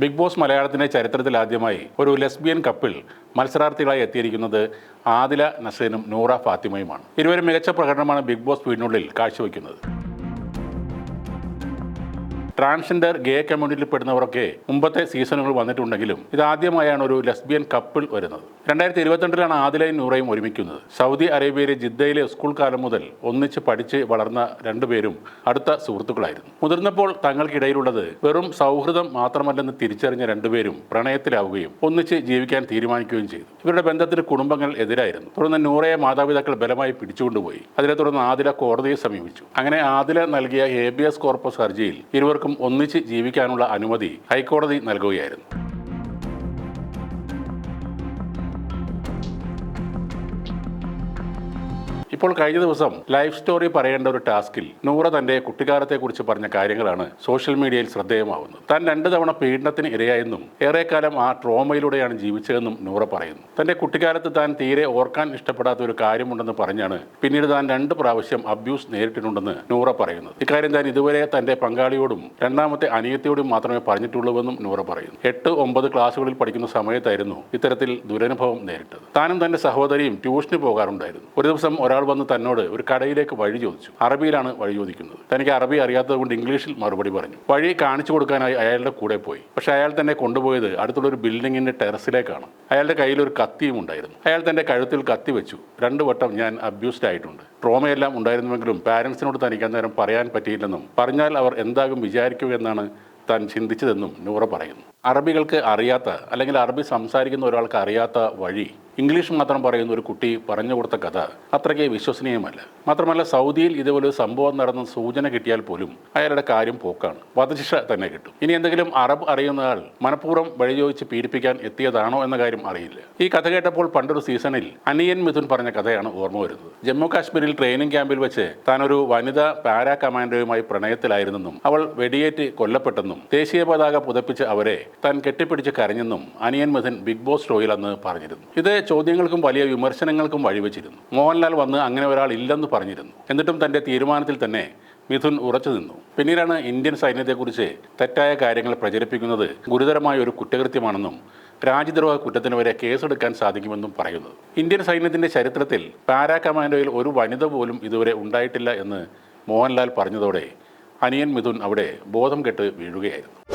Big boss മലയാളത്തിന്റെ ചരിത്രത്തിൽ ആദ്യമായി ഒരു ലെസ്ബിയൻ കപ്പിൾ മത്സരാർത്ഥികളായി എത്തിയിരിക്കുന്നത് ആദില നസീനും നൂറ ഫാത്തിമയുമാണ്. ഇരുവരും മികച്ച പ്രകടനമാണ് ബിഗ് ബോസ് വീടിനുള്ളിൽ കാഴ്ചവെക്കുന്നത്. ട്രാൻസ്ജെൻഡർ ഗേ കമ്മ്യൂണിറ്റിയിൽ പെടുന്നവരൊക്കെ മുമ്പത്തെ സീസണുകൾ വന്നിട്ടുണ്ടെങ്കിലും ഇതാദ്യമായാണ് ഒരു ലെസ്ബിയൻ കപ്പിൾ വരുന്നത്. രണ്ടായിരത്തി ഇരുപത്തിരണ്ടിലാണ് ആദിലയും നൂറയും ഒരുമിക്കുന്നത്. സൗദി അറേബ്യയിലെ ജിദ്ദയിലെ സ്കൂൾ കാലം മുതൽ ഒന്നിച്ച് പഠിച്ച് വളർന്ന രണ്ടുപേരും അടുത്ത സുഹൃത്തുക്കളായിരുന്നു. മുതിർന്നപ്പോൾ തങ്ങൾക്കിടയിലുള്ളത് വെറും സൗഹൃദം മാത്രമല്ലെന്ന് തിരിച്ചറിഞ്ഞ രണ്ടുപേരും പ്രണയത്തിലാവുകയും ഒന്നിച്ച് ജീവിക്കാൻ തീരുമാനിക്കുകയും ചെയ്തു. ഇവരുടെ ബന്ധത്തിന് കുടുംബങ്ങൾ എതിരായിരുന്നു. തുടർന്ന് നൂറയെ മാതാപിതാക്കൾ ബലമായി പിടിച്ചുകൊണ്ടുപോയി. അതിനെ തുടർന്ന് ആദില കോടതിയെ സമീപിച്ചു. അങ്ങനെ ആദില നൽകിയ ഹേബിയസ് കോർപ്പസ് ഹർജിയിൽ ഇരുവർക്കും ഒന്നിച്ച് ജീവിക്കാനുള്ള അനുമതി ഹൈക്കോടതി നൽകുകയായിരുന്നു. ഇപ്പോൾ കഴിഞ്ഞ ദിവസം ലൈഫ് സ്റ്റോറി പറയേണ്ട ഒരു ടാസ്കിൽ നൂറ തന്റെ കുട്ടിക്കാലത്തെക്കുറിച്ച് പറഞ്ഞ കാര്യങ്ങളാണ് സോഷ്യൽ മീഡിയയിൽ ശ്രദ്ധേയമാവുന്നത്. താൻ രണ്ടു തവണ പീഡനത്തിന് ഇരയായെന്നും ഏറെക്കാലം ആ ട്രോമയിലൂടെയാണ് ജീവിച്ചതെന്നും നൂറ പറയുന്നു. തന്റെ കുട്ടിക്കാലത്ത് താൻ തീരെ ഓർക്കാൻ ഇഷ്ടപ്പെടാത്ത ഒരു കാര്യമുണ്ടെന്ന് പറഞ്ഞാണ് പിന്നീട് താൻ രണ്ട് പ്രാവശ്യം അബ്യൂസ് നേരിട്ടിട്ടുണ്ടെന്ന് നൂറ പറയുന്നത്. ഇക്കാര്യം താൻ ഇതുവരെ തന്റെ പങ്കാളിയോടും രണ്ടാമത്തെ അനിയത്തിയോടും മാത്രമേ പറഞ്ഞിട്ടുള്ളൂവെന്നും നൂറ പറയുന്നു. എട്ട് ഒമ്പത് ക്ലാസ്സുകളിൽ പഠിക്കുന്ന സമയത്തായിരുന്നു ഇത്തരത്തിൽ ദുരനുഭവം നേരിട്ടത്. താനും തന്റെ സഹോദരിയും ട്യൂഷന് പോകാറുണ്ടായിരുന്നു. ഒരു ദിവസം ഒരാൾ വന്ന് തന്നോട് ഒരു കടയിലേക്ക് വഴി ചോദിച്ചു. അറബിയിലാണ് വഴി ചോദിക്കുന്നത്. തനിക്ക് അറബി അറിയാത്തത് കൊണ്ട് ഇംഗ്ലീഷിൽ മറുപടി പറഞ്ഞു. വഴി കാണിച്ചു കൊടുക്കാനായി അയാളുടെ കൂടെ പോയി. പക്ഷെ അയാൾ തന്നെ കൊണ്ടുപോയത് അടുത്തുള്ള ഒരു ബിൽഡിങ്ങിന്റെ ടെറസിലേക്കാണ്. അയാളുടെ കയ്യിൽ ഒരു കത്തിയും ഉണ്ടായിരുന്നു. അയാൾ തന്റെ കഴുത്തിൽ കത്തി വെച്ചു. രണ്ടു വട്ടം ഞാൻ അബ്യൂസ്ഡ് ആയിട്ടുണ്ട്. ട്രോമയെല്ലാം ഉണ്ടായിരുന്നുവെങ്കിലും പാരൻസിനോട് തനിക്ക് അന്നേരം പറയാൻ പറ്റിയില്ലെന്നും പറഞ്ഞാൽ അവർ എന്താകും വിചാരിക്കുക എന്നാണ് താൻ ചിന്തിച്ചതെന്നും നൂറ പറയുന്നു. അറബികൾക്ക് അറിയാത്ത അല്ലെങ്കിൽ അറബി സംസാരിക്കുന്ന ഒരാൾക്ക് അറിയാത്ത വഴി ഇംഗ്ലീഷ് മാത്രം പറയുന്ന ഒരു കുട്ടി പറഞ്ഞു കൊടുത്ത കഥ അത്രയ്ക്ക് വിശ്വസനീയമല്ല. മാത്രമല്ല സൗദിയിൽ ഇതുപോലെ സംഭവം നടന്ന സൂചന കിട്ടിയാൽ പോലും അയാളുടെ കാര്യം പോക്കാണ്. വധശിക്ഷ തന്നെ കിട്ടും. ഇനി എന്തെങ്കിലും അറബ് അറിയുന്ന ആൾ മനഃപൂർവം വഴി ചോദിച്ച് പീഡിപ്പിക്കാൻ എത്തിയതാണോ എന്ന കാര്യം അറിയില്ല. ഈ കഥ കേട്ടപ്പോൾ പണ്ടൊരു സീസണിൽ അനിയൻ മിഥുൻ പറഞ്ഞ കഥയാണ് ഓർമ്മ വരുന്നത്. ജമ്മു കാശ്മീരിൽ ട്രെയിനിങ് ക്യാമ്പിൽ വെച്ച് താൻ ഒരു വനിതാ പാരാ കമാൻഡോയുമായി പ്രണയത്തിലായിരുന്നെന്നും അവൾ വെടിയേറ്റ് കൊല്ലപ്പെട്ടെന്നും ദേശീയ പതാക പുതപ്പിച്ച് അവരെ താൻ കെട്ടിപ്പിടിച്ച് കരഞ്ഞെന്നും അനിയൻ മഥൻ ബിഗ് ബോസ് ഷോയിൽ അന്ന് പറഞ്ഞിരുന്നു. ഇത് ചോദ്യങ്ങൾക്കും വലിയ വിമർശനങ്ങൾക്കും വഴിവെച്ചിരുന്നു. മോഹൻലാൽ വന്ന് അങ്ങനെ ഒരാൾ ഇല്ലെന്ന് പറഞ്ഞിരുന്നു. എന്നിട്ടും തന്റെ തീരുമാനത്തിൽ തന്നെ മിഥുൻ ഉറച്ചു നിന്നു. പിന്നീടാണ് ഇന്ത്യൻ സൈന്യത്തെക്കുറിച്ച് തെറ്റായ കാര്യങ്ങൾ പ്രചരിപ്പിക്കുന്നത് ഗുരുതരമായ ഒരു കുറ്റകൃത്യമാണെന്നും രാജ്യദ്രോഹ കുറ്റത്തിന് വരെ കേസെടുക്കാൻ സാധിക്കുമെന്നും പറയുന്നത്. ഇന്ത്യൻ സൈന്യത്തിന്റെ ചരിത്രത്തിൽ പാരാ കമാൻഡോയിൽ ഒരു വനിത പോലും ഇതുവരെ ഉണ്ടായിട്ടില്ല എന്ന് മോഹൻലാൽ പറഞ്ഞതോടെ അനിയൻ മിഥുൻ അവിടെ ബോധം കെട്ട് വീഴുകയായിരുന്നു.